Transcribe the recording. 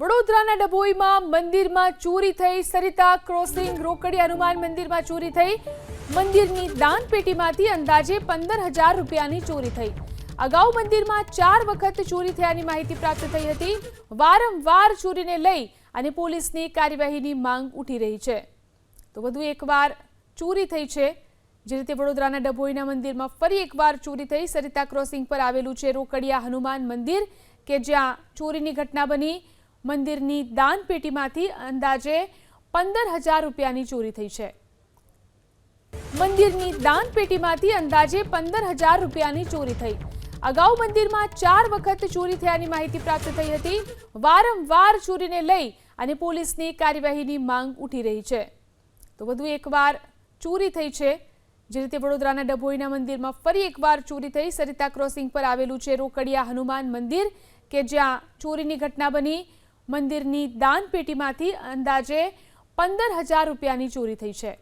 વડોદરાના ડભોઈમાં મંદિરમાં ચોરી થઈ, સરિતા ક્રોસિંગ રોકડી હનુમાન મંદિરમાં ચોરી થઈ. મંદિરની દાન પેટીમાંથી અંદાજે પંદર હજાર રૂપિયાની ચોરી થઈ. અગાઉ મંદિરમાં ચાર વખત ચોરી થયાની માહિતી પ્રાપ્ત થઈ હતી. વારંવાર ચોરીને લઈ અને પોલીસની કાર્યવાહીની માંગ ઉઠી રહી છે. તો વધુ એકવાર ચોરી થઈ છે. જે રીતે વડોદરાના ડભોઈના મંદિરમાં ફરી એકવાર ચોરી થઈ, સરિતા ક્રોસિંગ પર આવેલું છે રોકડિયા હનુમાન મંદિર, કે જ્યાં ચોરીની ઘટના બની. મંદિરની દાનપેટીમાંથી અંદાજે પંદર હજાર રૂપિયાની ચોરી થઈ છે. મંદિરની દાનપેટીમાંથી અંદાજે પંદર હજાર રૂપિયાની ચોરી થઈ. અગાઉ મંદિરમાં ચાર વખત ચોરી થયાની માહિતી પ્રાપ્ત થઈ હતી. વારંવાર ચોરીને લઈ અને પોલીસની કાર્યવાહીની માંગ ઉઠી રહી છે. તો વધુ એકવાર ચોરી થઈ છે. જે રીતે વડોદરાના ડભોઈના મંદિરમાં ફરી એકવાર ચોરી થઈ. સરિતા ક્રોસિંગ પર આવેલું છે રોકડિયા હનુમાન મંદિર, કે જ્યાં ચોરીની ઘટના બની. મંદિરની દાનપેટીમાંથી અંદાજે પંદર હજાર રૂપિયાની ચોરી થઈ છે.